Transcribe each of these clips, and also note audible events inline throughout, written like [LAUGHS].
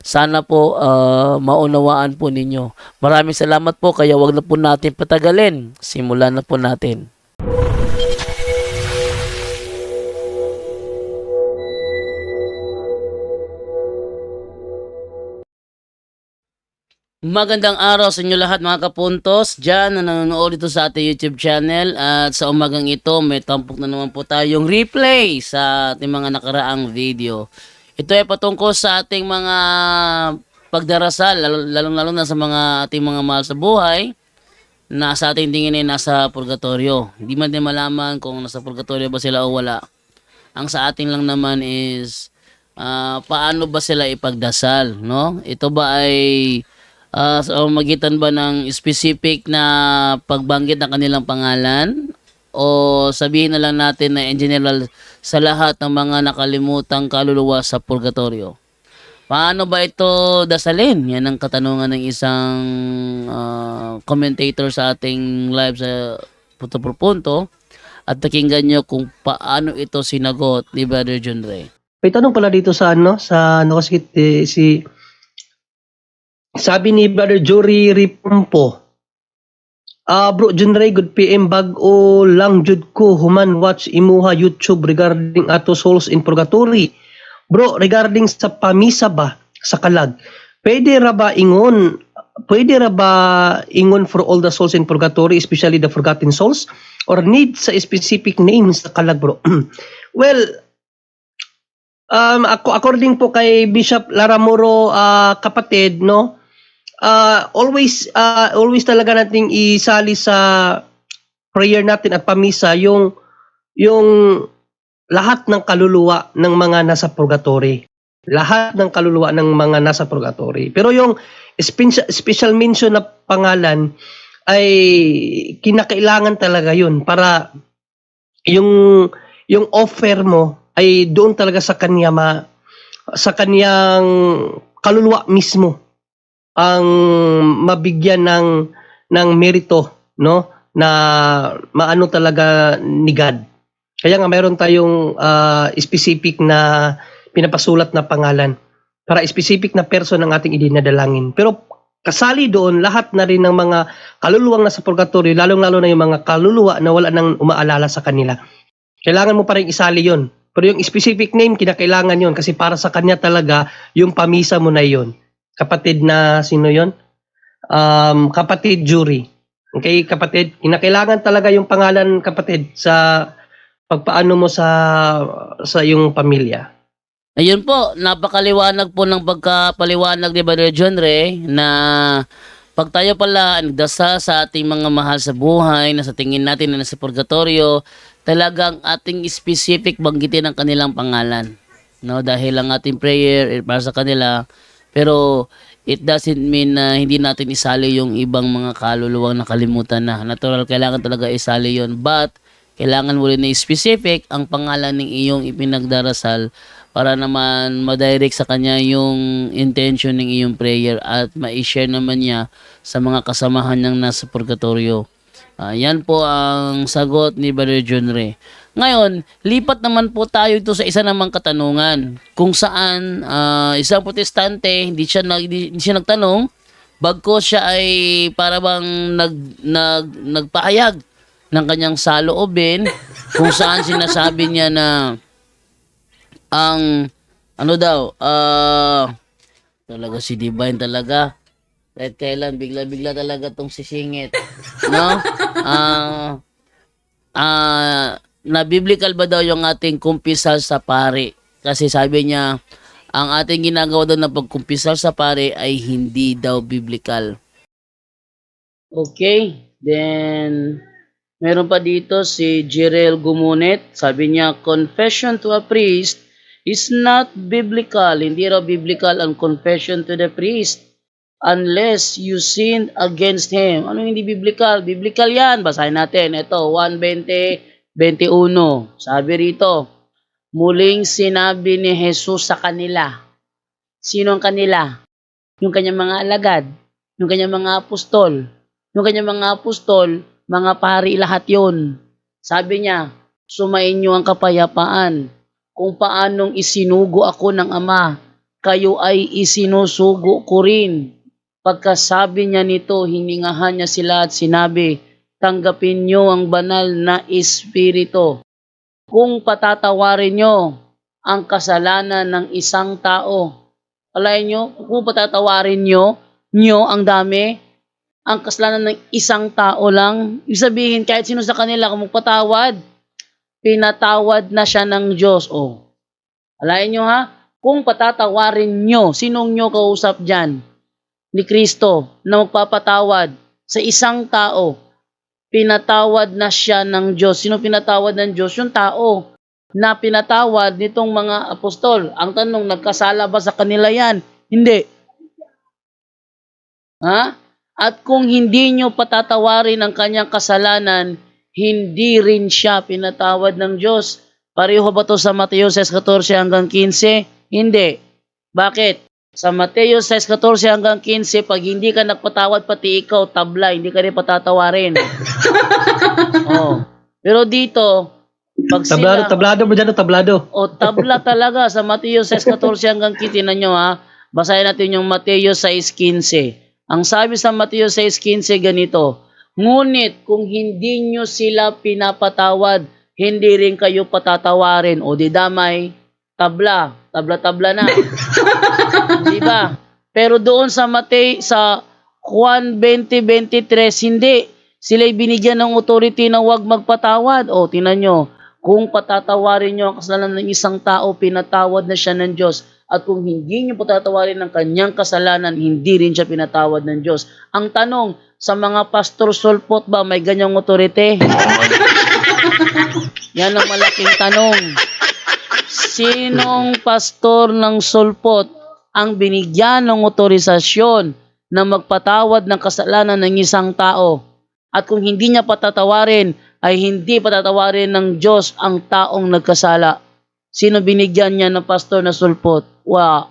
Sana po ah, maunawaan po ninyo. Maraming salamat po kaya wag na po natin patagalin. Simulan na po natin. Magandang araw sa inyo lahat mga kapuntos dyan na nanonood dito sa ating YouTube channel at sa umagang ito may tampok na naman po tayong replay sa ating mga nakaraang video. Ito ay patungkol sa ating mga pagdarasal lalong lalo na sa mga ating mga mahal sa buhay na sa ating tingin ay nasa purgatorio. Hindi man din malaman kung nasa purgatorio ba sila o wala. Ang sa ating lang naman is ah, paano ba sila ipagdasal, no? Ito ba ay Ah, sa magitan ba ng specific na pagbanggit ng kanilang pangalan o sabihin na lang natin na in general sa lahat ng mga nakalimutang kaluluwa sa purgatorio. Paano ba ito dasalin? Yan ang katanungan ng isang ah, commentator sa ating live sa Punto por Punto. At pakinggan nyo kung paano ito sinagot ni Brother John Ray. May tanong pala dito sa ano, sa ano kasi eh, si sabi ni Brother Jory Ripumpo, Ah, bro, Ray, good PM bag o lang jud ko human watch imuha YouTube regarding ato souls in purgatory. Bro, regarding sa pamisa ba sa kalag, pwede ra ba ingon, pwede ra ba ingon for all the souls in purgatory, especially the forgotten souls? Or need sa specific names sa kalag, bro? [CLEARS THROAT] well, Um, ako according po kay Bishop Laramoro ah, kapatid no ah, always ah, always talaga nating isali sa prayer natin at pamisa yung yung lahat ng kaluluwa ng mga nasa purgatory. Lahat ng kaluluwa ng mga nasa purgatory. Pero yung special, mention na pangalan ay kinakailangan talaga yun para yung yung offer mo ay doon talaga sa kanya ma, sa kanyang kaluluwa mismo ang mabigyan ng ng merito no na maano talaga ni God. Kaya nga meron tayong ah, specific na pinapasulat na pangalan para specific na person ang ating idinadalangin. Pero kasali doon lahat na rin ng mga kaluluwang nasa purgatorio, lalong-lalo na yung mga kaluluwa na wala nang umaalala sa kanila. Kailangan mo pa rin isali yon. Pero yung specific name, kinakailangan yon kasi para sa kanya talaga, yung pamisa mo na yon. Kapatid na, sino yon? Um, kapatid jury. Okay, kapatid, kinakailangan talaga yung pangalan kapatid sa pagpaano mo sa sa yung pamilya. Ayun po, napakaliwanag po ng pagkapaliwanag ni Brother John Ray na pag tayo pala nagdasa sa ating mga mahal sa buhay na sa tingin natin na nasa purgatorio, talagang ating specific banggitin ang kanilang pangalan. No, dahil ang ating prayer para sa kanila, pero it doesn't mean na hindi natin isali yung ibang mga kaluluwang nakalimutan na. Natural, kailangan talaga isali yon But, kailangan mo rin na specific ang pangalan ng iyong ipinagdarasal para naman ma-direct sa kanya yung intention ng iyong prayer at ma-share naman niya sa mga kasamahan niyang nasa purgatorio. Ah, yan po ang sagot ni Brother John Ray. Ngayon, lipat naman po tayo ito sa isa namang katanungan. Kung saan ah, isang protestante hindi siya nag, hindi, hindi siya nagtanong bagko siya ay para bang nag, nag nagpahayag ng kanyang saloobin kung saan sinasabi niya na ang ano daw ah talaga si Divine talaga. Kahit kailan bigla-bigla talaga tong sisingit no? Ah ah na biblical ba daw yung ating kumpisal sa pare kasi sabi niya ang ating ginagawa daw na pagkumpisal sa pare ay hindi daw biblical okay then Meron pa dito si Jirel Gumunet. Sabi niya, confession to a priest is not biblical. Hindi raw biblical ang confession to the priest unless you sin against him. Ano hindi biblical? Biblical yan. Basahin natin. Ito, 1.20, 21. Sabi rito, muling sinabi ni Jesus sa kanila. Sino ang kanila? Yung kanyang mga alagad, yung kanyang mga apostol. Yung kanyang mga apostol, mga pari lahat yon. Sabi niya, sumain niyo ang kapayapaan. Kung paanong isinugo ako ng Ama, kayo ay isinusugo ko rin. Pagkasabi niya nito, hiningahan niya sila at sinabi, tanggapin niyo ang banal na espiritu. Kung patatawarin niyo ang kasalanan ng isang tao, alay niyo, kung patatawarin niyo, niyo ang dami, ang kasalanan ng isang tao lang, ibig sabihin kahit sino sa kanila kung magpatawad, pinatawad na siya ng Diyos. O, alayin nyo ha, kung patatawarin nyo, sinong nyo kausap dyan? Ni Kristo na magpapatawad sa isang tao, pinatawad na siya ng Diyos. Sino pinatawad ng Diyos? Yung tao na pinatawad nitong mga apostol. Ang tanong, nagkasala ba sa kanila yan? Hindi. Ha? At kung hindi nyo patatawarin ang kanyang kasalanan, hindi rin siya pinatawad ng Diyos. Pareho ba to sa Mateo 6.14 hanggang 15? Hindi. Bakit? Sa Mateo 6.14 hanggang 15, pag hindi ka nagpatawad, pati ikaw, tabla, hindi ka rin patatawarin. [LAUGHS] oh. Pero dito, pag Tablado, sila... tablado mo dyan, tablado. O tabla talaga sa Mateo 6.14 hanggang 15 Tingnan nyo ha. Basahin natin yung Mateo 6.15. Ang sabi sa Mateo 6.15 ganito, Ngunit kung hindi nyo sila pinapatawad, hindi rin kayo patatawarin. O di damay, tabla, tabla-tabla na. [LAUGHS] di ba? Pero doon sa Mateo, sa Juan 20.23, hindi. Sila'y binigyan ng authority na huwag magpatawad. O, tinan nyo, kung patatawarin nyo ang kasalanan ng isang tao, pinatawad na siya ng Diyos. At kung hindi nyo patatawarin ang kanyang kasalanan, hindi rin siya pinatawad ng Diyos. Ang tanong, sa mga pastor sulpot ba may ganyang otorite? [LAUGHS] Yan ang malaking tanong. Sinong pastor ng sulpot ang binigyan ng otorisasyon na magpatawad ng kasalanan ng isang tao? At kung hindi niya patatawarin, ay hindi patatawarin ng Diyos ang taong nagkasala. Sino binigyan niya ng pastor na sulpot? Wa. [LAUGHS]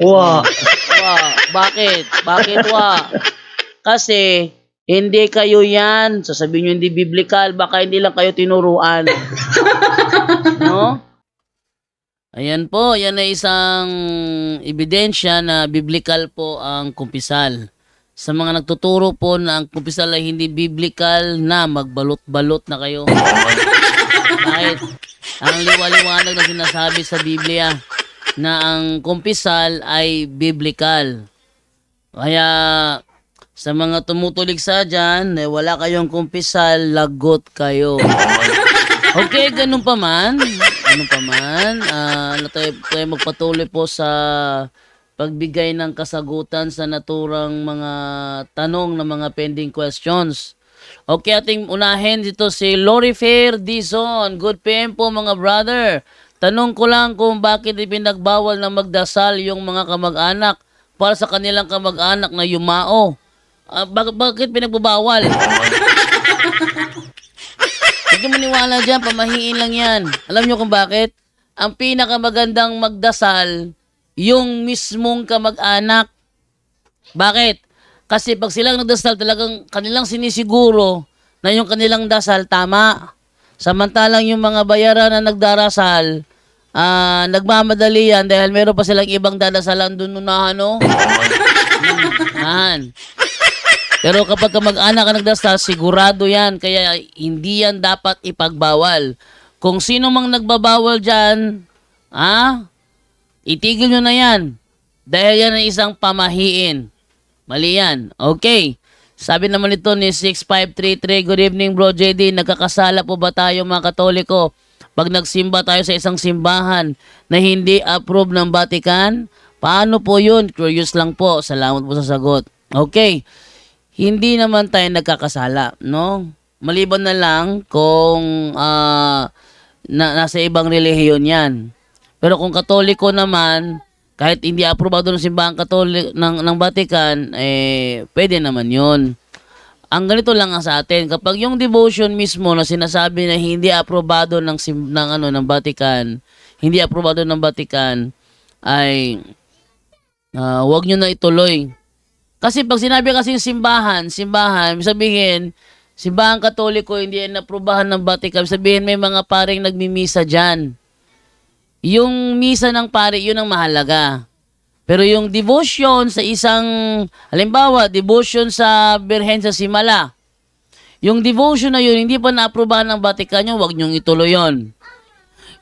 Wow. Wa. Bakit? Bakit wa? Kasi hindi kayo yan. Sasabihin nyo hindi biblical. Baka hindi lang kayo tinuruan. No? Ayan po, yan ay isang ebidensya na biblical po ang kumpisal. Sa mga nagtuturo po na ang kumpisal ay hindi biblical na magbalot-balot na kayo. [LAUGHS] Kahit ang liwaliwanag na sinasabi sa Biblia na ang kumpisal ay biblical. Kaya sa mga tumutulig sa dyan, eh, wala kayong kumpisal, lagot kayo. [LAUGHS] Okay, ganun pa man. Ganun pa man. na tayo, tayo magpatuloy po sa pagbigay ng kasagutan sa naturang mga tanong ng mga pending questions. Okay, ating unahin dito si Lori Fair Dizon. Good PM po mga brother. Tanong ko lang kung bakit ipinagbawal na magdasal yung mga kamag-anak para sa kanilang kamag-anak na yumao. Ah, bak- bakit pinagbabawal? [LAUGHS] Huwag kang maniwala dyan, pamahiin lang yan. Alam nyo kung bakit? Ang pinakamagandang magdasal, yung mismong kamag-anak. Bakit? Kasi pag silang nagdasal, talagang kanilang sinisiguro na yung kanilang dasal tama. Samantalang yung mga bayaran na nagdarasal, ah nagmamadali yan dahil meron pa silang ibang dadasalan dun na ano. Hmm, pero kapag ka mag-anak ka nagdasal, sigurado yan. Kaya hindi yan dapat ipagbawal. Kung sino mang nagbabawal dyan, ah, itigil nyo na yan. Dahil yan ay isang pamahiin. Mali yan. Okay. Sabi naman ito ni 6533, Good evening bro JD, nagkakasala po ba tayo mga katoliko pag nagsimba tayo sa isang simbahan na hindi approve ng Vatican? Paano po yun? Curious lang po. Salamat po sa sagot. Okay. Hindi naman tayo nagkakasala, no? Maliban na lang kung ah, na, nasa ibang relihiyon yan. Pero kung katoliko naman, kahit hindi aprobado ng simbahan katolik ng, ng Vatican, eh, pwede naman yun. Ang ganito lang ang sa atin, kapag yung devotion mismo na sinasabi na hindi aprobado ng, sim, ng, ano, ng Vatican, hindi aprobado ng Vatican, ay ah, wag nyo na ituloy. Kasi pag sinabi kasing simbahan, simbahan, sabihin, simbahan katoliko hindi yan naprobahan ng Vatican, sabihin may mga paring nagmimisa dyan. Yung misa ng pare, yun ang mahalaga. Pero yung devotion sa isang, halimbawa, devotion sa Birhen sa Simala, yung devotion na yun, hindi pa naaprobahan ng Vatican yun, huwag niyong ituloy yun.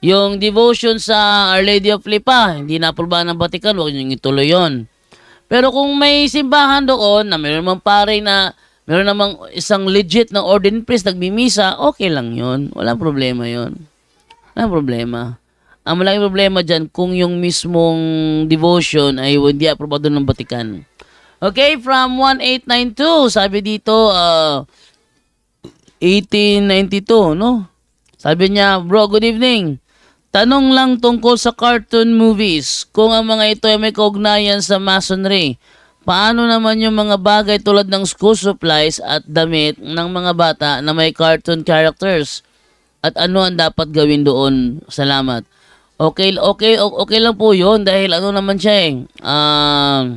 Yung devotion sa Our Lady of Lipa, hindi naaprobahan ng Vatican, huwag niyong ituloy yun. Pero kung may simbahan doon na mayroon namang pare na meron namang isang legit na ordained priest nagmimisa, okay lang yun. Walang problema yun. Walang problema. Ang malaking problema dyan kung yung mismong devotion ay hindi aprobado ng Vatican. Okay, from 1892, sabi dito, uh, 1892, no? Sabi niya, bro, good evening. Tanong lang tungkol sa cartoon movies. Kung ang mga ito ay may kaugnayan sa masonry, paano naman yung mga bagay tulad ng school supplies at damit ng mga bata na may cartoon characters? At ano ang dapat gawin doon? Salamat. Okay, okay, okay lang po 'yon dahil ano naman siya eh. Um,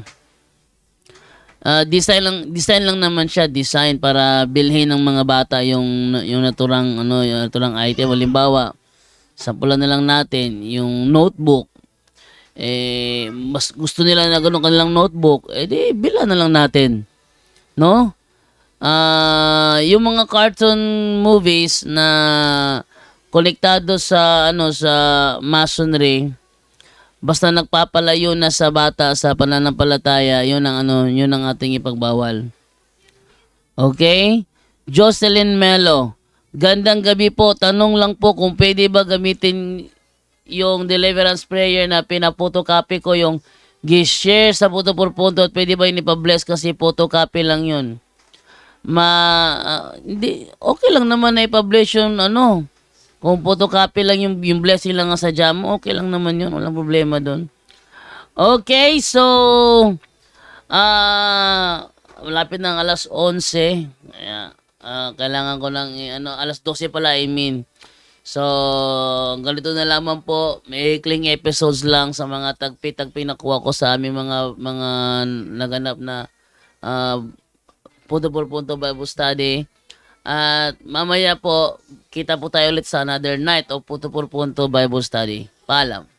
ah, design lang design lang naman siya, design para bilhin ng mga bata yung yung naturang ano, yung naturang item halimbawa. Sampulan na lang natin yung notebook. Eh mas gusto nila na ganun kanilang notebook, eh di bila na lang natin. No? Ah, yung mga cartoon movies na konektado sa ano sa masonry basta nagpapalayo na sa bata sa pananampalataya yun ang ano yun ang ating ipagbawal okay Jocelyn Melo gandang gabi po tanong lang po kung pwede ba gamitin yung deliverance prayer na pinapotocopy ko yung gi-share sa puto por punto at pwede ba yun ipa-bless kasi photocopy lang yun ma ah, hindi okay lang naman na ipa-bless yung ano kung photocopy lang yung, yung blessing lang sa jam, okay lang naman yun. Walang problema doon. Okay, so, ah, malapit ng alas 11. Kaya, ah, kailangan ko lang, ano, alas 12 pala, I mean. So, ganito na lamang po, may ikling episodes lang sa mga tagpi-tagpi nakuha ko sa aming mga mga naganap na ah, punto Bible study. At mamaya po, kita po tayo ulit sa another night of Punto Punto Bible Study. Paalam.